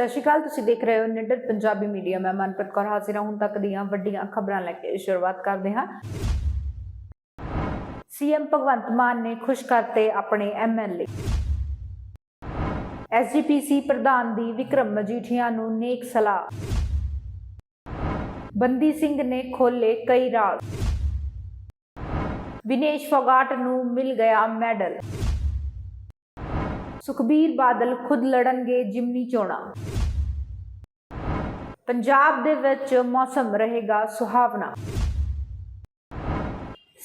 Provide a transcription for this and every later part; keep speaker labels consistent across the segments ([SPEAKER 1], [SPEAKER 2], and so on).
[SPEAKER 1] ਸਤਿ ਸ਼੍ਰੀ ਅਕਾਲ, ਤੁਸੀਂ ਦੇਖ ਰਹੇ ਹੋ ਨਿਡਰ ਪੰਜਾਬੀ ਮੀਡੀਆ। ਮੈਂ ਮਨਪ੍ਰੀਤ ਕੌਰ, ਹਾਜ਼ਰ ਹਾਂ ਹੁਣ ਤੱਕ ਦੀਆਂ ਵੱਡੀਆਂ ਖਬਰਾਂ ਲੈ ਕੇ ਸ਼ੁਰੂਆਤ ਕਰਦੇ ਹਾਂ। ਸੀਐਮ ਭਗਵੰਤ ਮਾਨ ਨੇ ਖੁਸ਼ ਕਰਤੇ ਆਪਣੇ ਐਮਐਲਏ ਐਸਜੀਪੀਸੀ ਪ੍ਰਧਾਨ ਦੀ ਵਿਕਰਮ ਮਜੀਠੀਆ ਨੂੰ ਨੇਕ ਸਲਾਹ। ਬੰਦੀ ਸਿੰਘ ਨੇ ਖੋਲੇ ਕਈ ਰਾਜ਼। ਵਿਨੇਸ਼ ਫੋਗਾਟ ਨੂੰ ਮਿਲ ਗਿਆ ਮੈਡਲ। ਸੁਖਬੀਰ ਬਾਦਲ ਖੁਦ ਲੜਨਗੇ ਜਿਮਨੀ ਚੋਣਾਂ। ਪੰਜਾਬ ਦੇ ਵਿੱਚ ਮੌਸਮ ਰਹੇਗਾ ਸੁਹਾਵਣਾ।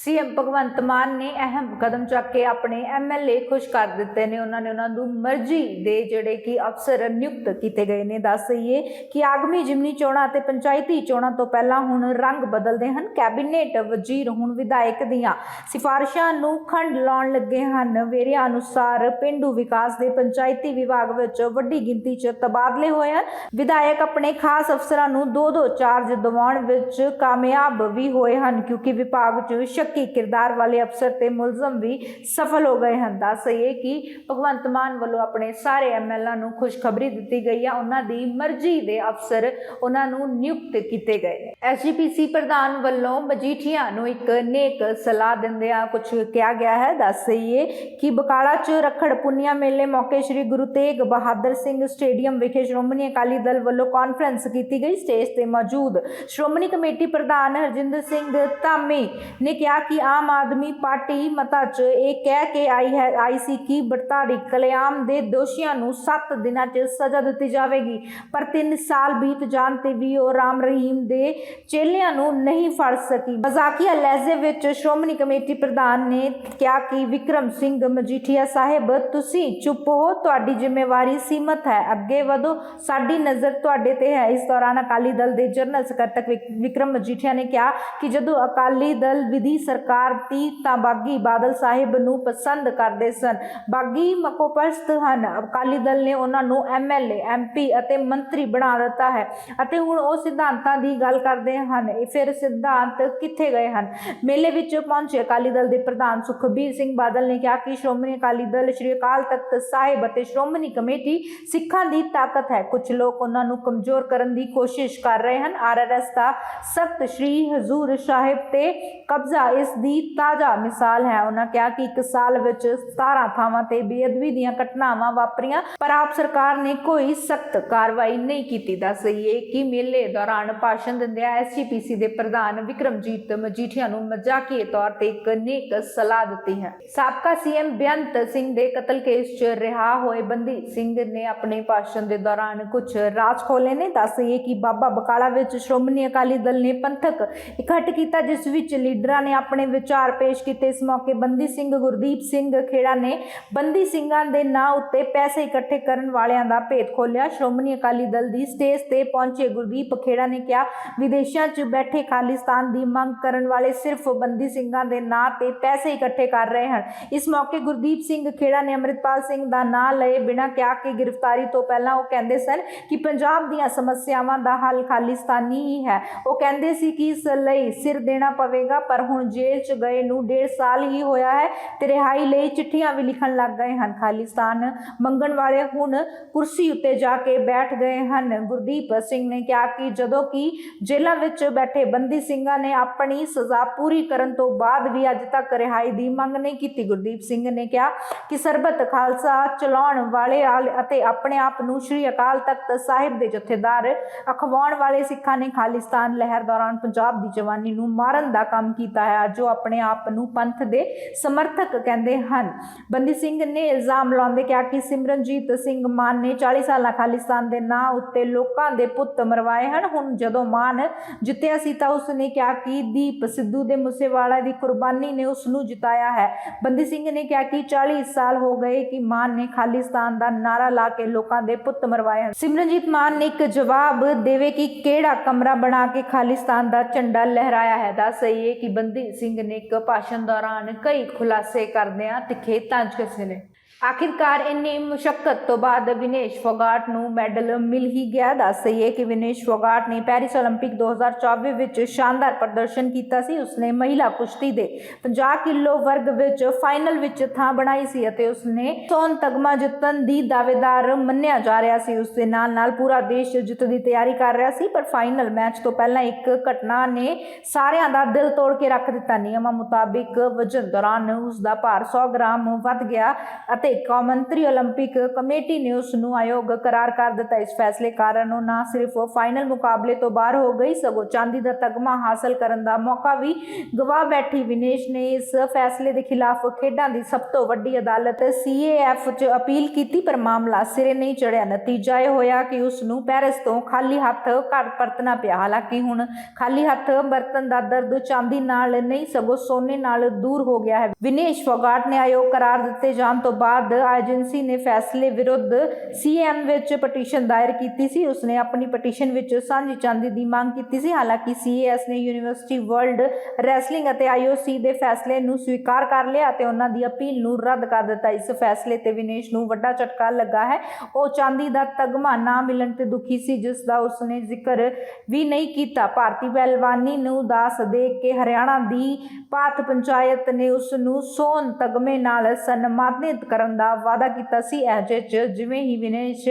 [SPEAKER 1] ਸੀਐਮ ਭਗਵੰਤ ਮਾਨ ਨੇ ਅਹਿਮ ਕਦਮ ਚੱਕ ਕੇ ਆਪਣੇ ਐਮਐਲਏ ਖੁਸ਼ ਕਰ ਦਿੱਤੇ ਨੇ। ਉਹਨਾਂ ਨੇ ਉਹਨਾਂ ਨੂੰ ਮਰਜ਼ੀ ਦੇ ਜਿਹੜੇ ਕਿ ਅਫਸਰ ਨਿਯੁਕਤ ਕੀਤੇ ਗਏ ਨੇ। ਦੱਸ ਦਈਏ ਕਿ ਆਗਮੀ ਜਿਮਨੀ ਚੋਣਾਂ ਤੇ ਪੰਚਾਇਤੀ ਚੋਣਾਂ ਤੋਂ ਪਹਿਲਾਂ ਹੁਣ ਰੰਗ ਬਦਲਦੇ ਹਨ। ਕੈਬਨਿਟ ਵਜ਼ੀਰ ਹੁਣ ਵਿਧਾਇਕ ਦੀਆਂ ਸਿਫਾਰਿਸ਼ਾਂ ਨੂੰ ਖੰਡ ਲਾਉਣ ਲੱਗੇ ਹਨ। ਵੇਰਿਆਂ ਅਨੁਸਾਰ ਪਿੰਡੂ ਵਿਕਾਸ ਦੇ ਪੰਚਾਇਤੀ ਵਿਭਾਗ ਵਿੱਚ ਵੱਡੀ ਗਿਣਤੀ 'ਚ ਤਬਾਦਲੇ ਹੋਏ ਹਨ। ਵਿਧਾਇਕ ਆਪਣੇ ਖਾਸ ਅਫਸਰਾਂ ਨੂੰ ਦੋ ਦੋ ਚਾਰਜ ਦਿਵਾਉਣ ਵਿੱਚ ਕਾਮਯਾਬ ਵੀ ਹੋਏ ਹਨ, ਕਿਉਂਕਿ ਵਿਭਾਗ 'ਚ ਸ਼ੱਕੀ ਕਿਰਦਾਰ ਵਾਲੇ ਅਫਸਰ ਤੇ ਮੁਲਜ਼ਮ ਵੀ ਸਫਲ ਹੋ ਗਏ ਹਨ। ਦੱਸ ਇਹ ਕਿ ਭਗਵੰਤ ਮਾਨ ਵੱਲੋਂ ਆਪਣੇ ਸਾਰੇ ਐਮਐਲਏ ਨੂੰ ਖੁਸ਼ਖਬਰੀ ਦਿੱਤੀ ਗਈ ਹੈ ਉਹਨਾਂ ਦੀ ਮਰਜ਼ੀ ਦੇ ਅਫਸਰ ਉਹਨਾਂ ਨੂੰ ਨਿਯੁਕਤ ਕੀਤੇ ਗਏ ਐਸਜੀਪੀਸੀ ਪ੍ਰਧਾਨ ਵੱਲੋਂ ਮਜੀਠੀਆ ਨੂੰ ਇੱਕ ਨੇਕ ਸਲਾਹ ਦਿੰਦਿਆਂ ਕੁਝ ਕਿਹਾ ਗਿਆ ਹੈ। ਦੱਸ ਦਈਏ ਕਿ ਬਕਾਲਾ 'ਚ ਰਖੜ ਪੁੰਨਿਆ ਮੇਲੇ ਮੌਕੇ ਸ੍ਰੀ ਗੁਰੂ ਤੇਗ ਬਹਾਦਰ ਸਿੰਘ ਸਟੇਡੀਅਮ ਵਿਖੇ ਸ਼੍ਰੋਮਣੀ ਅਕਾਲੀ ਦਲ ਵੱਲੋਂ ਕਾਨਫਰੰਸ ਕੀਤੀ ਗਈ। ਸਟੇਜ ਤੇ ਮੌਜੂਦ ਸ਼੍ਰੋਮਣੀ ਕਮੇਟੀ ਪ੍ਰਧਾਨ ਹਰਜਿੰਦਰ ਸਿੰਘ ਧਾਮੀ ਨੇ ਕਿਹਾ ਕਿ ਆਮ ਆਦਮੀ ਪਾਰਟੀ ਮਤਾ 'ਚ ਇਹ ਕਹਿ ਕੇ ਆਈ ਹੈ, ਆਈ ਸੀ ਕਿ ਬਰਤਾੜੀ ਕਲਿਆਮ ਦੇ ਦੋਸ਼ੀਆਂ ਨੂੰ 7 ਦਿਨਾਂ 'ਚ ਸਜ਼ਾ ਦਿੱਤੀ ਜਾਵੇਗੀ। ਪਰ 3 ਸਾਲ ਬੀਤ ਜਾਣ ਤੇ ਵੀ ਉਹ ਰਾਮ ਰਹੀਮ ਦੇ ਚੇਲਿਆਂ ਨੂੰ ਨਹੀਂ ਫੜ ਸਕੀ। ਮਜ਼ਾਕੀਆ ਲਹਿਜ਼ੇ ਵਿੱਚ ਸ਼੍ਰੋਮਣੀ ਕਮੇਟੀ ਪ੍ਰਧਾਨ ਨੇ ਕਿਹਾ ਕਿ ਵਿਕਰਮ ਸਿੰਘ ਮਜੀਠੀਆ ਸਾਹਿਬ, ਤੁਸੀਂ ਚੁੱਪ ਹੋ, ਤੁਹਾਡੀ ਜ਼ਿੰਮੇਵਾਰੀ ਸੀਮਤ ਹੈ। ਅੱਗੇ ਵਧੋ। ਸਾਡੀ ਨਜ਼ਰ ਤੁਹਾਡੇ ਤੇ ਹੈ। ਇਸ ਦੌਰਾਨ ਅਕਾਲੀ ਦਲ ਦੇ ਜਨਰਲ ਸਕੱਤਰ ਵਿਕਰਮ ਮਜੀਠੀਆ ਨੇ ਕਿਹਾ ਕਿ ਜਦੋਂ ਅਕਾਲੀ ਦਲ ਵਿਧੀ ਸਰਕਾਰ ਤੀ ਤਾਂ ਬਾਗੀ ਬਾਦਲ ਸਾਹਿਬ ਨੂੰ ਪਸੰਦ ਕਰਦੇ ਸਨ। ਬਾਗੀ ਮਕੋਪਰਸਤ ਹਨ। ਅਕਾਲੀ ਦਲ ਨੇ ਉਹਨਾਂ ਨੂੰ ਐਮਐਲਏ ਐਮਪੀ ਅਤੇ ਮੰਤਰੀ ਬਣਾ ਦਿੱਤਾ ਹੈ ਅਤੇ ਹੁਣ ਉਹ ਸਿਧਾਂਤਾਂ ਦੀ ਗੱਲ ਕਰਦੇ ਹਨ। ਫਿਰ ਸਿਧਾਂਤ ਕਿੱਥੇ ਗਏ ਹਨ? ਮੇਲੇ ਵਿੱਚ ਪਹੁੰਚੇ ਅਕਾਲੀ ਦਲ ਦੇ ਪ੍ਰਧਾਨ ਸੁਖਬੀਰ ਸਿੰਘ ਬਾਦਲ ਨੇ ਕਿਹਾ ਕਿ ਸ਼੍ਰੋਮਣੀ ਅਕਾਲੀ ਦਲ ਸ਼੍ਰੀ ਅਕਾਲ ਤਖਤ ਸਾਹਿਬ ਅਤੇ ਸ਼੍ਰੋਮਣੀ ਕਮੇਟੀ ਸਿੱਖਾਂ ਦੀ ਤਾਕਤ ਹੈ। ਕੁਝ ਲੋਕ ਉਹਨਾਂ ਨੂੰ ਕਮਜ਼ੋਰ ਕਰਨ ਦੀ ਕੋਸ਼ਿਸ਼ ਕਰ ਰਹੇ ਹਨ। ਆਰਐਸਐਸ ਦਾ ਸਖਤ ਸ਼੍ਰੀ ਹਜ਼ੂਰ ਸਾਹਿਬ ਤੇ ਕਬਜ਼ਾ ਇਸ ਦੀ ਤਾਜ਼ਾ ਮਿਸਾਲ ਹੈ। ਉਹਨਾਂ ਕਿਹਾ ਕਿ ਇੱਕ ਸਾਲ ਵਿੱਚ 17 ਥਾਵਾਂ ਤੇ ਬੇਅਦਬੀ ਦੀਆਂ ਘਟਨਾਵਾਂ ਵਾਪਰੀਆਂ, ਪਰ ਆਪ ਸਰਕਾਰ ਨੇ ਕੋਈ ਸਖਤ ਕਾਰਵਾਈ ਨਹੀਂ ਕੀਤੀ। ਦੱਸ ਦਈਏ ਕਿ ਮੇਲੇ ਦੌਰਾਨ ਭਾਸ਼ਣ ਦਿੰਦਿਆਂ ਐਸਜੀਪੀਸੀ ਦੇ ਪ੍ਰਧਾਨ ਵਿਕਰਮਜੀਤ ਮਜੀਠੀਆ ਨੂੰ ਮਜ਼ਾਕੀਏ ਤੌਰ ਤੇ ਇੱਕ ਨੇਕ ਸਲਾਹ ਦਿੱਤੀ ਹੈ। ਸਾਬਕਾ ਸੀਐਮ ਬੇਅੰਤ ਸਿੰਘ ਦੇ ਕਤਲ ਕੇਸ 'ਚ ਰਿਹਾ ਹੋਏ ਬੰਦੀ ਸਿੰਘ ਨੇ ਆਪਣੇ ਭਾਸ਼ਣ ਦੇ ਦੌਰਾਨ ਕੁਝ ਰਾਜ ਖੋਲੇ ਨੇ। ਦੱਸ ਦਈਏ ਕਿ ਬਾਬਾ ਬਕਾਲਾ ਵਿੱਚ ਸ਼੍ਰੋਮਣੀ ਅਕਾਲੀ ਦਲ ਨੇ ਪੰਥਕ ਇਕੱਠ ਕੀਤਾ, ਜਿਸ ਵਿੱਚ ਲੀਡਰਾਂ ਨੇ ਆਪਣੇ ਵਿਚਾਰ ਪੇਸ਼ ਕੀਤੇ ਇਸ ਮੌਕੇ ਬੰਦੀ ਸਿੰਘ ਗੁਰਦੀਪ ਸਿੰਘ ਖੇੜਾ ਨੇ ਬੰਦੀ ਸਿੰਘਾਂ ਦੇ ਨਾਂ ਉੱਤੇ ਪੈਸੇ ਇਕੱਠੇ ਕਰਨ ਵਾਲਿਆਂ ਦਾ ਭੇਤ ਖੋਲਿਆ ਸ਼੍ਰੋਮਣੀ ਅਕਾਲੀ ਦਲ ਦੀ ਸਟੇਜ ਤੇ ਪਹੁੰਚੇ ਗੁਰਦੀਪ ਖੇੜਾ ਨੇ ਕਿਹਾ, ਵਿਦੇਸ਼ਾਂ 'ਚ ਬੈਠੇ ਖਾਲਿਸਤਾਨ ਦੀ ਮੰਗ ਕਰਨ ਵਾਲੇ ਸਿਰਫ ਬੰਦੀ ਸਿੰਘਾਂ ਦੇ ਨਾਂ ਤੇ ਪੈਸੇ ਇਕੱਠੇ ਕਰ ਰਹੇ ਹਨ। ਇਸ ਮੌਕੇ ਗੁਰਦੀਪ ਸਿੰਘ ਖੇੜਾ ਨੇ ਅੰਮ੍ਰਿਤਪਾਲ ਸਿੰਘ ਦਾ ਨਾਂ ਲਏ ਬਿਨਾਂ ਕਿਹਾ ਕਿ ਗ੍ਰਿਫਤਾਰੀ ਤੋਂ ਪਹਿਲਾਂ ਉਹ ਕਹਿੰਦੇ ਸਨ ਕਿ ਪੰਜਾਬ ਦੀਆਂ ਸਮੱਸਿਆਵਾਂ ਦਾ ਹੱਲ ਖਾਲਿਸਤਾਨੀ ਹੀ ਹੈ। ਉਹ ਕਹਿੰਦੇ ਸੀ ਕਿ ਇਸ ਲਈ ਸਿਰ ਦੇਣਾ ਪਵੇਗਾ, ਪਰ ਹੁਣ ਜੇਲ੍ਹ 'ਚ ਗਏ ਨੂੰ ਡੇਢ ਸਾਲ ਹੀ ਹੋਇਆ ਹੈ ਤੇ ਰਿਹਾਈ ਲਈ ਚਿੱਠੀਆਂ ਵੀ ਲਿਖਣ ਲੱਗ ਗਏ ਹਨ। ਖਾਲਿਸਤਾਨ ਮੰਗਣ ਵਾਲੇ ਹੁਣ ਕੁਰਸੀ ਉੱਤੇ ਜਾ ਕੇ ਬੈਠ ਗਏ ਹਨ। ਗੁਰਦੀਪ ਸਿੰਘ ਨੇ ਕਿਹਾ ਕਿ ਜਦੋਂ ਕਿ ਜੇਲ੍ਹਾਂ ਵਿੱਚ ਬੈਠੇ ਬੰਦੀ ਸਿੰਘਾਂ ਨੇ ਆਪਣੀ ਸਜ਼ਾ ਪੂਰੀ ਕਰਨ ਤੋਂ ਬਾਅਦ ਵੀ ਅੱਜ ਤੱਕ ਰਿਹਾਈ ਦੀ ਮੰਗ ਨਹੀਂ ਕੀਤੀ। ਗੁਰਦੀਪ ਸਿੰਘ ਨੇ ਕਿਹਾ ਕਿ ਸਰਬਤ ਖਾਲਸਾ, ਚਲਾਉਣ ਵਾਲੇ ਆਲ- ਅਤੇ ਆਪਣੇ ਆਪ ਨੂੰ ਸ੍ਰੀ ਅਕਾਲ ਤਖਤ ਸਾਹਿਬ ਦੇ ਜਥੇਦਾਰ ਅਖਵਾਉਣ ਵਾਲੇ ਸਿੱਖਾਂ ਨੇ ਖਾਲਿਸਤਾਨ ਲਹਿਰ ਦੌਰਾਨ ਪੰਜਾਬ ਦੀ ਜਵਾਨੀ ਨੂੰ ਮਾਰਨ ਦਾ ਕੰਮ ਕੀਤਾ ਹੈ। ਜੋ ਆਪਣੇ ਆਪ ਨੂੰ ਪੰਥ ਦੇ ਸਮਰਥਕ ਕਹਿੰਦੇ ਹਨ। ਬੰਦੀ ਸਿੰਘ ਨੇ ਇਲਜ਼ਾਮ ਲਾਉਂਦੇ ਕਿਹਾ ਕਿ ਸਿਮਰਨਜੀਤ ਸਿੰਘ ਮਾਨ ਨੇ 40 ਸਾਲਾਂ ਖਾਲਿਸਤਾਨ ਦੇ ਨਾਂ ਉੱਤੇ ਲੋਕਾਂ ਦੇ ਪੁੱਤ ਮਰਵਾਏ ਹਨ। ਹੁਣ ਜਦੋਂ ਮਾਨ ਜਿੱਤਿਆ ਸੀ ਤਾਂ ਉਸ ਨੇ ਕਿਹਾ ਕਿ ਦੀਪ ਸਿੱਧੂ ਦੇ ਮੂਸੇਵਾਲਾ ਦੀ ਕੁਰਬਾਨੀ ਨੇ ਉਸ ਨੂੰ ਜਿਤਾਇਆ ਹੈ। ਬੰਦੀ ਸਿੰਘ ਨੇ ਕਿਹਾ ਕਿ 40 ਸਾਲ ਹੋ ਗਏ ਕਿ ਮਾਨ ਨੇ ਖਾਲਿਸਤਾਨ ਦਾ ਨਾਰਾ ਲਾ ਕੇ ਲੋਕਾਂ ਦੇ ਪੁੱਤ ਮਰਵਾਏ ਹਨ। ਸਿਮਰਨਜੀਤ ਮਾਨ ਨੇ ਇੱਕ ਜਵਾਬ ਦੇਵੇ ਕਿ ਕਿਹੜਾ ਕਮਰਾ ਬਣਾ ਕੇ ਖਾਲਿਸਤਾਨ ਦਾ ਝੰਡਾ ਲਹਿਰਾਇਆ ਹੈ? ਦੱਸ ਸਹੀਏ ਕਿ ਬੰਦੀ ਸਿੰਘ ਨੇ ਇੱਕ ਭਾਸ਼ਣ ਦੌਰਾਨ ਕਈ ਖੁਲਾਸੇ ਕਰਦਿਆਂ ਤਿੱਖੇ ਤੰਜ ਕਸੇ ਨੇ। ਆਖਿਰਕਾਰ ਇੰਨੀ ਮੁਸ਼ਕਲ ਤੋਂ ਬਾਅਦ ਵਿਨੇਸ਼ ਫੋਗਾਟ ਨੂੰ ਮੈਡਲ ਮਿਲ ਹੀ ਗਿਆ ਦੱਸ ਦਈਏ ਕਿ ਵਿਨੇਸ਼ ਫੋਗਾਟ ਨੇ ਪੈਰਿਸ 올림픽 2024 ਵਿੱਚ ਸ਼ਾਨਦਾਰ ਪ੍ਰਦਰਸ਼ਨ ਕੀਤਾ ਸੀ ਉਸਨੇ ਮਹਿਲਾ ਕੁਸ਼ਤੀ ਦੇ 50 ਕਿਲੋ ਵਰਗ ਵਿੱਚ ਫਾਈਨਲ ਵਿੱਚ ਥਾਂ ਬਣਾਈ ਸੀ ਅਤੇ ਉਸਨੇ ਸੋਨ ਤਗਮਾ ਜਿੱਤਣ ਦੀ ਦਾਅਵੇਦਾਰ ਮੰਨਿਆ ਜਾ ਰਿਹਾ ਸੀ ਉਸ ਦੇ ਨਾਲ ਨਾਲ ਪੂਰਾ ਦੇਸ਼ ਜਿੱਤ ਦੀ ਤਿਆਰੀ ਕਰ ਰਿਹਾ ਸੀ ਪਰ ਫਾਈਨਲ ਮੈਚ ਤੋਂ ਪਹਿਲਾਂ ਇੱਕ ਘਟਨਾ ਨੇ ਸਾਰਿਆਂ ਦਾ ਦਿਲ ਤੋੜ ਕੇ ਰੱਖ ਦਿੱਤਾ ਨਿਯਮਾਂ ਮੁਤਾਬਿਕ ਵਜਨ ਦੌਰਾਨ ਉਸ ਦਾ ਭਾਰ 100 ਗ੍ਰਾਮ ਵੱਧ ਗਿਆ ਅਤੇ ਕੌਮਾਂਤਰੀ 올림픽 ਕਮੇਟੀ ਨੇ ਉਸ ਨੂੰ ਆਯੋਗ ਕਰਾਰ ਕਰ ਦਿੱਤਾ ਇਸ ਫੈਸਲੇ ਕਾਰਨ ਉਹ ਨਾ ਸਿਰਫ ਫਾਈਨਲ ਮੁਕਾਬਲੇ ਤੋਂ ਬਾਹਰ ਹੋ ਗਈ ਸਗੋਂ ਚਾਂਦੀ ਦਾ ਤਗਮਾ ਹਾਸਲ ਕਰਨ ਦਾ ਮੌਕਾ ਵੀ ਗਵਾ ਬੈਠੀ ਵਿਨੇਸ਼ ਨੇ ਇਸ ਫੈਸਲੇ ਦੇ ਖਿਲਾਫ ਖੇਡਾਂ ਦੀ ਸਭ ਤੋਂ ਵੱਡੀ ਅਦਾਲਤ CAF 'ਚ ਅਪੀਲ ਕੀਤੀ ਪਰ ਮਾਮਲਾ ਸਿਰੇ ਨਹੀਂ ਚੜਿਆ ਨਤੀਜਾ ਇਹ ਹੋਇਆ ਕਿ ਉਸ ਨੂੰ ਪੈਰਿਸ ਤੋਂ ਖਾਲੀ ਹੱਥ ਘਰ ਪਰਤਣਾ ਪਿਆ ਹਾਲਾਂਕਿ ਹੁਣ ਖਾਲੀ ਹੱਥ ਬਰਤਨ ਦਾ ਦਰਦ ਚਾਂਦੀ ਨਾਲ ਨਹੀਂ ਸਗੋਂ ਸੋਨੇ ਨਾਲ ਦੂਰ ਹੋ ਗਿਆ ਹੈ ਵਿਨੇਸ਼ ਫੋਗਾਟ ਨੇ ਆਯੋਗ ਕਰਾਰ ਦਿੱਤੇ ਜਾਣ ਤੋਂ ਬਾਅਦ ਏਜੰਸੀ ਨੇ ਫੈਸਲੇ ਵਿਰੁੱਧ ਸੀਐਮ ਵਿੱਚ ਪਟੀਸ਼ਨ ਦਾਇਰ ਕੀਤੀ ਸੀ। ਉਸਨੇ ਆਪਣੀ ਪਟੀਸ਼ਨ ਵਿੱਚ ਸਾਂਝੀ ਚਾਂਦੀ ਦੀ ਮੰਗ ਕੀਤੀ ਸੀ। ਹਾਲਾਂਕਿ ਸੀਏਐਸ ਨੇ ਯੂਨੀਵਰਸਿਟੀ ਵਰਲਡ ਰੈਸਲਿੰਗ ਅਤੇ ਆਈਓਸੀ ਦੇ ਫੈਸਲੇ ਨੂੰ ਸਵੀਕਾਰ ਕਰ ਲਿਆ ਅਤੇ ਉਹਨਾਂ ਦੀ ਅਪੀਲ ਨੂੰ ਰੱਦ ਕਰ ਦਿੱਤਾ। ਇਸ ਫੈਸਲੇ ਤੇ ਵਿਨੇਸ਼ ਨੂੰ ਵੱਡਾ ਝਟਕਾ ਲੱਗਾ ਹੈ। ਉਹ ਚਾਂਦੀ ਦਾ ਤਗਮਾ ਨਾ ਮਿਲਣ ਤੇ ਦੁਖੀ ਸੀ, ਜਿਸ ਦਾ ਉਸਨੇ ਜ਼ਿਕਰ ਵੀ ਨਹੀਂ ਕੀਤਾ। ਭਾਰਤੀ ਪਹਿਲਵਾਨੀ ਨੂੰ ਉਦਾਸ ਦੇ ਕੇ ਹਰਿਆਣਾ ਦੀ ਪਾਥ ਪੰਚਾਇਤ ਨੇ ਉਸ ਨੂੰ ਸੋਨ ਤਗਮੇ ਨਾਲ ਸਨਮਾਨਿਤ ਕਰਨ ਦਾ ਵਾਅਦਾ ਕੀਤਾ ਸੀ। ਅਜੇ ਚ ਜਿਵੇਂ ਹੀ ਵਿਨੇਸ਼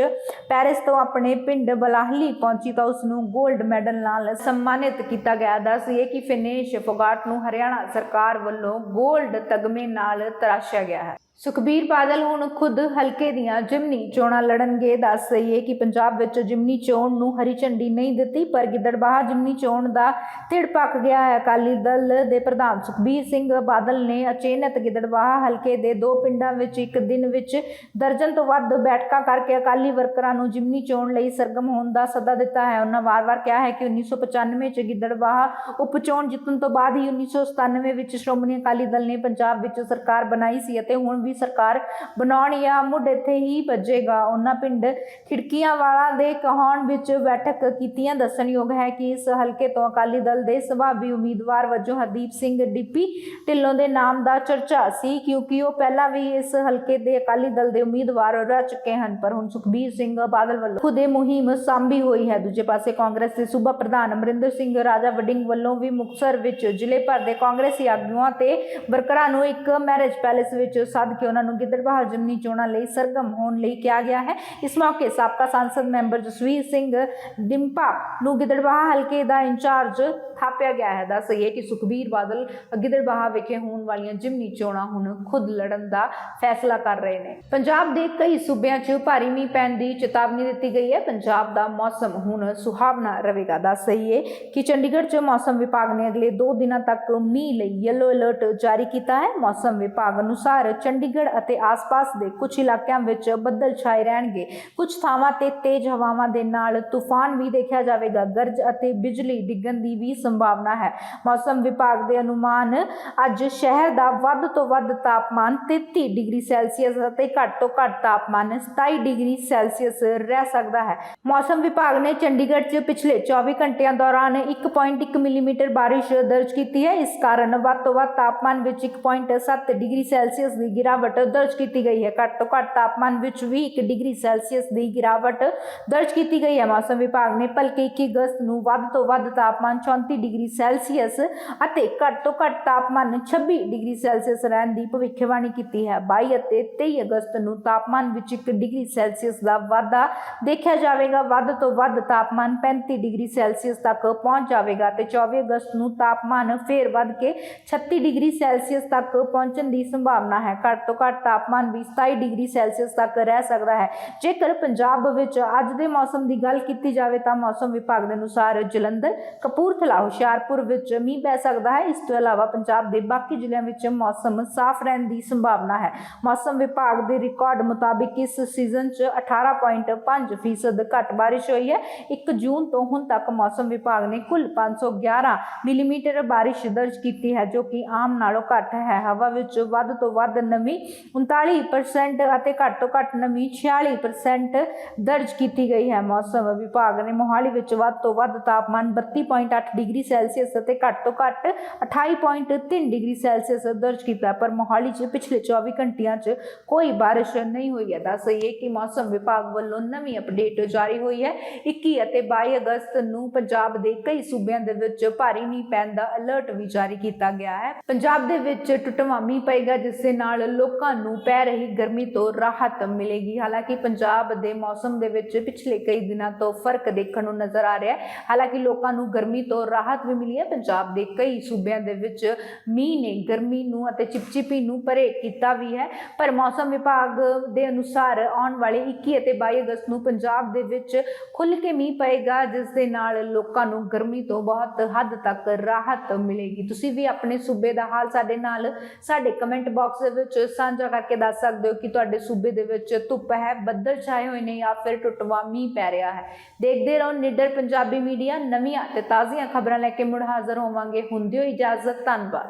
[SPEAKER 1] ਪੈਰਿਸ ਤੋਂ ਆਪਣੇ ਪਿੰਡ ਬਲਾਹਲੀ ਪਹੁੰਚੀ ਤਾਂ ਉਸ ਨੂੰ 골ਡ ਮੈਡਲ ਨਾਲ ਸਨਮਾਨਿਤ ਕੀਤਾ ਗਿਆ। ਦੱਸੀਏ ਕਿ ਫਿਨੇਸ਼ ਫੋਗਾਟ ਨੂੰ ਹਰਿਆਣਾ ਸਰਕਾਰ ਵੱਲੋਂ 골ਡ ਤਗਮੇ ਨਾਲ ਤਰਾਸ਼ਿਆ ਗਿਆ ਹੈ। ਸੁਖਬੀਰ ਬਾਦਲ ਹੁਣ ਖੁਦ ਹਲਕੇ ਦੀਆਂ ਜਿਮਨੀ ਚੋਣਾਂ ਲੜਨਗੇ। ਦੱਸ ਦਈਏ ਕਿ ਪੰਜਾਬ ਵਿੱਚ ਜਿਮਨੀ ਚੋਣ ਨੂੰ ਹਰੀ ਝੰਡੀ ਨਹੀਂ ਦਿੱਤੀ, ਪਰ ਗਿੱਦੜਬਾਹਾ ਜਿਮਨੀ ਚੋਣ ਦਾ ਧਿੜ ਪੱਕ ਗਿਆ ਹੈ। ਅਕਾਲੀ ਦਲ ਦੇ ਪ੍ਰਧਾਨ ਸੁਖਬੀਰ ਸਿੰਘ ਬਾਦਲ ਨੇ ਅਚੇਨਤ ਗਿੱਦੜਬਾਹਾ ਹਲਕੇ ਦੇ ਦੋ ਪਿੰਡਾਂ ਵਿੱਚ ਇੱਕ ਦਿਨ ਵਿੱਚ ਦਰਜਨ ਤੋਂ ਵੱਧ ਬੈਠਕਾਂ ਕਰਕੇ ਅਕਾਲੀ ਵਰਕਰਾਂ ਨੂੰ ਜਿਮਨੀ ਚੋਣ ਲਈ ਸਰਗਮ ਹੋਣ ਦਾ ਸੱਦਾ ਦਿੱਤਾ ਹੈ। ਉਹਨਾਂ ਵਾਰ-ਵਾਰ ਕਿਹਾ ਹੈ ਕਿ 1995 ਚ ਗਿੱਦੜਬਾਹਾ ਉਪ ਚੋਣ ਜਿੱਤਣ ਤੋਂ ਬਾਅਦ ਹੀ 1997 ਵਿੱਚ ਸ਼੍ਰੋਮਣੀ ਅਕਾਲੀ ਦਲ ਨੇ ਪੰਜਾਬ ਵਿੱਚ ਸਰਕਾਰ ਬਣਾਈ ਸੀ ਅਤੇ ਹੁਣ ਵੀ ਸਰਕਾਰ ਬਣਾਉਣ ਜਾਂ ਮੁੱਢ ਇੱਥੇ ਹੀ ਵੱਜੇਗਾ ਉਹਨਾਂ ਪਿੰਡ ਖਿੜਕੀਆਂ ਵਾਲਾ ਦੇ ਕਹਾਉਣ ਵਿੱਚ ਬੈਠਕ ਕੀਤੀਆਂ। ਦੱਸਣਯੋਗ ਹੈ ਕਿ ਇਸ ਹਲਕੇ ਤੋਂ ਅਕਾਲੀ ਦਲ ਦੇ ਸੰਭਾਵੀ ਉਮੀਦਵਾਰ ਵਜੋਂ ਹਰਦੀਪ ਸਿੰਘ ਡਿੱਪੀ ਢਿੱਲੋਂ ਦੇ ਨਾਮ ਦਾ ਚਰਚਾ ਸੀ, ਕਿਉਂਕਿ ਉਹ ਪਹਿਲਾਂ ਵੀ ਇਸ ਹਲਕੇ ਦੇ ਅਕਾਲੀ ਦਲ ਦੇ ਉਮੀਦਵਾਰ ਰਹਿ ਚੁੱਕੇ ਹਨ, ਪਰ ਹੁਣ ਸੁਖਬੀਰ ਸਿੰਘ ਬਾਦਲ ਵੱਲੋਂ ਖੁਦ ਇਹ ਮੁਹਿੰਮ ਸਾਂਭੀ ਹੋਈ ਹੈ। ਦੂਜੇ ਪਾਸੇ ਕਾਂਗਰਸ ਦੇ ਸੂਬਾ ਪ੍ਰਧਾਨ ਅਮਰਿੰਦਰ ਸਿੰਘ ਰਾਜਾ ਵਡਿੰਗ ਵੱਲੋਂ ਵੀ ਮੁਕਤਸਰ ਵਿੱਚ ਜ਼ਿਲ੍ਹੇ ਭਰ ਦੇ ਕਾਂਗਰਸੀ ਆਗੂਆਂ ਤੇ ਵਰਕਰਾਂ ਨੂੰ ਇੱਕ ਮੈਰਿਜ ਪੈਲੇਸ ਵਿੱਚ ਸੱਦ ਕੇ ਉਹਨਾਂ ਨੂੰ ਗਿੱਦੜਬਾਹਾ ਜਿਮਨੀ ਚੋਣਾਂ ਲਈ ਸਰਗਮ ਹੋਣ ਲਈ ਕਿਹਾ ਗਿਆ ਹੈ। ਇਸ ਮੌਕੇ ਸਾਬਕਾ ਸੰਸਦ ਮੈਂਬਰ ਜਸਵੀਰ ਸਿੰਘ ਡਿੰਪਾ ਨੂੰ ਗਿੱਦੜਬਾਹਾ ਹਲਕੇ ਦਾ ਇੰਚਾਰਜ ਥਾਪਿਆ ਗਿਆ ਹੈ। ਦੱਸਈਏ ਕਿ ਸੁਖਬੀਰ ਬਾਦਲ ਗਿੱਦੜਬਾਹਾ ਵਿਖੇ ਹੋਣ ਵਾਲੀਆਂ ਜਿਮਨੀ ਚੋਣਾਂ ਹੁਣ ਖੁਦ ਲੜਨ ਦਾ ਫੈਸਲਾ ਕਰ ਰਹੇ ਨੇ। ਪੰਜਾਬ ਦੇ ਕਈ ਸੂਬਿਆਂ 'ਚ ਭਾਰੀ ਮੀਂਹ ਪੈਣ ਦੀ ਚੇਤਾਵਨੀ ਦਿੱਤੀ ਗਈ ਹੈ। ਪੰਜਾਬ ਦਾ ਮੌਸਮ ਹੁਣ ਸੁਹਾਵਣਾ ਰਹੇਗਾ। ਦੱਸ ਦੱਸਈਏ ਕਿ ਚੰਡੀਗੜ੍ਹ 'ਚ ਮੌਸਮ ਵਿਭਾਗ ਨੇ ਅਗਲੇ 2 ਦਿਨਾਂ ਤੱਕ ਮੀਂਹ ਲਈ ਯੈਲੋ ਅਲਰਟ ਜਾਰੀ ਕੀਤਾ ਹੈ। ਮੌਸਮ ਵਿਭਾਗ ਅਨੁਸਾਰ ਚੰਡੀ ਚੰਡੀਗੜ੍ਹ ਅਤੇ ਆਸ-ਪਾਸ ਦੇ ਕੁਝ ਇਲਾਕਿਆਂ ਵਿੱਚ ਬੱਦਲ ਛਾਏ ਰਹਿਣਗੇ। ਕੁਝ ਥਾਵਾਂ ਤੇ ਤੇਜ਼ ਹਵਾਵਾਂ ਦੇ ਨਾਲ ਤੂਫਾਨ ਵੀ ਦੇਖਿਆ ਜਾਵੇਗਾ। ਗਰਜ ਅਤੇ ਬਿਜਲੀ ਡਿੱਗਣ ਦੀ ਵੀ ਸੰਭਾਵਨਾ ਹੈ। ਮੌਸਮ ਵਿਭਾਗ ਦੇ ਅਨੁਮਾਨ, ਅੱਜ ਸ਼ਹਿਰ ਦਾ ਵੱਧ ਤੋਂ ਵੱਧ ਤਾਪਮਾਨ 33 ਡਿਗਰੀ ਸੈਲਸੀਅਸ ਅਤੇ ਘੱਟ ਤੋਂ ਘੱਟ ਤਾਪਮਾਨ 27 ਡਿਗਰੀ ਸੈਲਸੀਅਸ ਰਹਿ ਸਕਦਾ ਹੈ। ਮੌਸਮ ਵਿਭਾਗ ਨੇ ਚੰਡੀਗੜ੍ਹ 'ਚ ਪਿਛਲੇ 24 ਘੰਟਿਆਂ ਦੌਰਾਨ 1.1 ਮਿਲੀਮੀਟਰ ਬਾਰਿਸ਼ ਦਰਜ ਕੀਤੀ ਹੈ। ਇਸ ਕਾਰਨ ਵੱਧ ਤੋਂ ਵੱਧ ਤਾਪਮਾਨ ਵਿੱਚ 1.7 ਡਿਗਰੀ ਸੈਲਸੀਅਸ ਦੀ ਗਿਰਾਵਟ ਗਿਰਾਵਟ ਦਰਜ ਕੀਤੀ ਗਈ ਹੈ। ਘੱਟ ਤੋਂ ਘੱਟ ਤਾਪਮਾਨ ਵਿੱਚ ਵੀ 1 ਡਿਗਰੀ ਸੈਲਸੀਅਸ ਦੀ ਗਿਰਾਵਟ ਦਰਜ ਕੀਤੀ ਗਈ ਹੈ। ਮੌਸਮ ਵਿਭਾਗ ਨੇ ਭਲਕੇ 21 ਅਗਸਤ ਨੂੰ ਵੱਧ ਤੋਂ ਵੱਧ ਤਾਪਮਾਨ 34 ਡਿਗਰੀ ਸੈਲਸੀਅਸ ਅਤੇ ਘੱਟ ਤੋਂ ਘੱਟ ਤਾਪਮਾਨ 26 ਡਿਗਰੀ ਸੈਲਸੀਅਸ ਰਹਿਣ ਦੀ ਭਵਿੱਖਬਾਣੀ ਕੀਤੀ ਹੈ। 22 ਅਤੇ 23 ਅਗਸਤ ਨੂੰ ਤਾਪਮਾਨ ਵਿੱਚ 1 ਡਿਗਰੀ ਸੈਲਸੀਅਸ ਦਾ ਵਾਧਾ ਦੇਖਿਆ ਜਾਵੇਗਾ। ਵੱਧ ਤੋਂ ਵੱਧ ਤਾਪਮਾਨ 35 ਡਿਗਰੀ ਸੈਲਸੀਅਸ ਤੱਕ ਪਹੁੰਚ ਜਾਵੇਗਾ ਤੇ 24 ਅਗਸਤ ਨੂੰ ਤਾਪਮਾਨ ਫੇਰ ਵੱਧ ਕੇ 36 ਡਿਗਰੀ ਸੈਲਸੀਅਸ ਤੱਕ ਪਹੁੰਚਣ ਦੀ ਸੰਭਾਵਨਾ ਹੈ। ਘੱਟ ਤੋਂ ਘੱਟ ਤਾਪਮਾਨ ਵੀ 27 ਡਿਗਰੀ ਸੈਲਸੀਅਸ ਤੱਕ ਰਹਿ ਸਕਦਾ ਹੈ। ਜੇਕਰ ਪੰਜਾਬ ਵਿੱਚ ਅੱਜ ਦੇ ਮੌਸਮ ਦੀ ਗੱਲ ਕੀਤੀ ਜਾਵੇ ਤਾਂ ਮੌਸਮ ਵਿਭਾਗ ਦੇ ਅਨੁਸਾਰ ਜਲੰਧਰ, ਕਪੂਰਥਲਾ, ਹੁਸ਼ਿਆਰਪੁਰ ਵਿੱਚ ਮੀਂਹ ਪੈ ਸਕਦਾ ਹੈ। ਇਸ ਤੋਂ ਇਲਾਵਾ ਪੰਜਾਬ ਦੇ ਬਾਕੀ ਜ਼ਿਲ੍ਹਿਆਂ ਵਿੱਚ ਮੌਸਮ ਸਾਫ਼ ਰਹਿਣ ਦੀ ਸੰਭਾਵਨਾ ਹੈ। ਮੌਸਮ ਵਿਭਾਗ ਦੇ ਰਿਕਾਰਡ ਮੁਤਾਬਿਕ ਇਸ ਸੀਜ਼ਨ 'ਚ 18.5 ਫੀਸਦ ਘੱਟ ਬਾਰਿਸ਼ ਹੋਈ ਹੈ। 1 ਜੂਨ ਤੋਂ ਹੁਣ ਤੱਕ ਮੌਸਮ ਵਿਭਾਗ ਨੇ ਕੁੱਲ 511 ਮਿਲੀਮੀਟਰ ਬਾਰਿਸ਼ ਦਰਜ ਕੀਤੀ ਹੈ, ਜੋ ਕਿ ਆਮ ਨਾਲੋਂ ਘੱਟ ਹੈ। ਹਵਾ ਵਿੱਚ ਵੱਧ ਤੋਂ ਵੱਧ ਨਮੀ ਨਮੀ 39% ਅਤੇ ਘੱਟ ਤੋਂ ਘੱਟ ਨਮੀ 46% ਦਰਜ ਕੀਤੀ ਗਈ ਹੈ। ਮੌਸਮ ਵਿਭਾਗ ਨੇ ਮੋਹਾਲੀ ਵਿੱਚ ਵੱਧ ਤੋਂ ਵੱਧ ਤਾਪਮਾਨ 32.8 ਡਿਗਰੀ ਸੈਲਸੀਅਸ ਅਤੇ ਘੱਟ ਤੋਂ ਘੱਟ 28.3 ਡਿਗਰੀ ਸੈਲਸੀਅਸ ਦਰਜ ਕੀਤਾ ਪਰ ਮੋਹਾਲੀ 'ਚ ਪਿਛਲੇ 24 ਘੰਟਿਆਂ 'ਚ ਕੋਈ ਬਾਰਿਸ਼ ਨਹੀਂ ਹੋਈ ਹੈ। ਦੱਸ ਦਈਏ ਕਿ ਮੌਸਮ ਵਿਭਾਗ ਵੱਲੋਂ ਨਵੀਂ ਅਪਡੇਟ ਜਾਰੀ ਹੋਈ ਹੈ। 21 ਅਤੇ 22 ਅਗਸਤ ਨੂੰ ਪੰਜਾਬ ਦੇ ਕਈ ਸੂਬਿਆਂ ਦੇ ਵਿੱਚ ਭਾਰੀ ਮੀਂਹ ਪੈਣ ਦਾ ਅਲਰਟ ਵੀ ਜਾਰੀ ਕੀਤਾ ਗਿਆ ਹੈ। ਪੰਜਾਬ ਦੇ ਵਿੱਚ ਟੁੱਟਵਾਂ ਮੀਂਹ ਪਏਗਾ, ਜਿਸ ਦੇ ਨਾਲ ਲੋਕਾਂ ਨੂੰ ਪੈ ਰਹੀ ਗਰਮੀ ਤੋਂ ਰਾਹਤ ਮਿਲੇਗੀ। ਹਾਲਾਂਕਿ ਪੰਜਾਬ ਦੇ ਮੌਸਮ ਦੇ ਵਿੱਚ ਪਿਛਲੇ ਕਈ ਦਿਨਾਂ ਤੋਂ ਫ਼ਰਕ ਦੇਖਣ ਨੂੰ ਨਜ਼ਰ ਆ ਰਿਹਾ ਹੈ। ਹਾਲਾਂਕਿ ਲੋਕਾਂ ਨੂੰ ਗਰਮੀ ਤੋਂ ਰਾਹਤ ਵੀ ਮਿਲੀ ਹੈ। ਪੰਜਾਬ ਦੇ ਕਈ ਸੂਬਿਆਂ ਦੇ ਵਿੱਚ ਮੀਂਹ ਨੇ ਗਰਮੀ ਨੂੰ ਅਤੇ ਚਿਪਚਿਪੀ ਨੂੰ ਪਰੇ ਕੀਤਾ ਵੀ ਹੈ। ਪਰ ਮੌਸਮ ਵਿਭਾਗ ਦੇ ਅਨੁਸਾਰ ਆਉਣ ਵਾਲੇ 21 ਅਤੇ 22 ਅਗਸਤ ਨੂੰ ਪੰਜਾਬ ਦੇ ਵਿੱਚ ਖੁੱਲ੍ਹ ਕੇ ਮੀਂਹ ਪਏਗਾ, ਜਿਸ ਦੇ ਨਾਲ ਲੋਕਾਂ ਨੂੰ ਗਰਮੀ ਤੋਂ ਬਹੁਤ ਹੱਦ ਤੱਕ ਰਾਹਤ ਮਿਲੇਗੀ। ਤੁਸੀਂ ਵੀ ਆਪਣੇ ਸੂਬੇ ਦਾ ਹਾਲ ਸਾਡੇ ਨਾਲ ਸਾਡੇ ਕਮੈਂਟ ਬਾਕਸ ਦੇ ਵਿੱਚ ਸਾਂਝਾ ਕਰਕੇ ਦੱਸ ਸਕਦੇ ਹੋ ਕਿ ਤੁਹਾਡੇ ਸੂਬੇ ਦੇ ਵਿੱਚ ਧੁੱਪ ਹੈ, ਬੱਦਲ ਛਾਏ ਹੋਏ ਨੇ ਜਾਂ ਫਿਰ ਟੁੱਟਵਾ ਮੀਂਹ ਪੈ ਰਿਹਾ ਹੈ। ਦੇਖਦੇ ਰਹੋ ਨਿਡਰ ਪੰਜਾਬੀ ਮੀਡੀਆ, ਨਵੀਆਂ ਤੇ ਤਾਜ਼ੀਆਂ ਖਬਰਾਂ ਲੈ ਕੇ ਮੁੜ ਹਾਜ਼ਰ ਹੋਵਾਂਗੇ। ਹੁੰਦੀ ਹੋ ਇਜਾਜ਼ਤ, ਧੰਨਵਾਦ।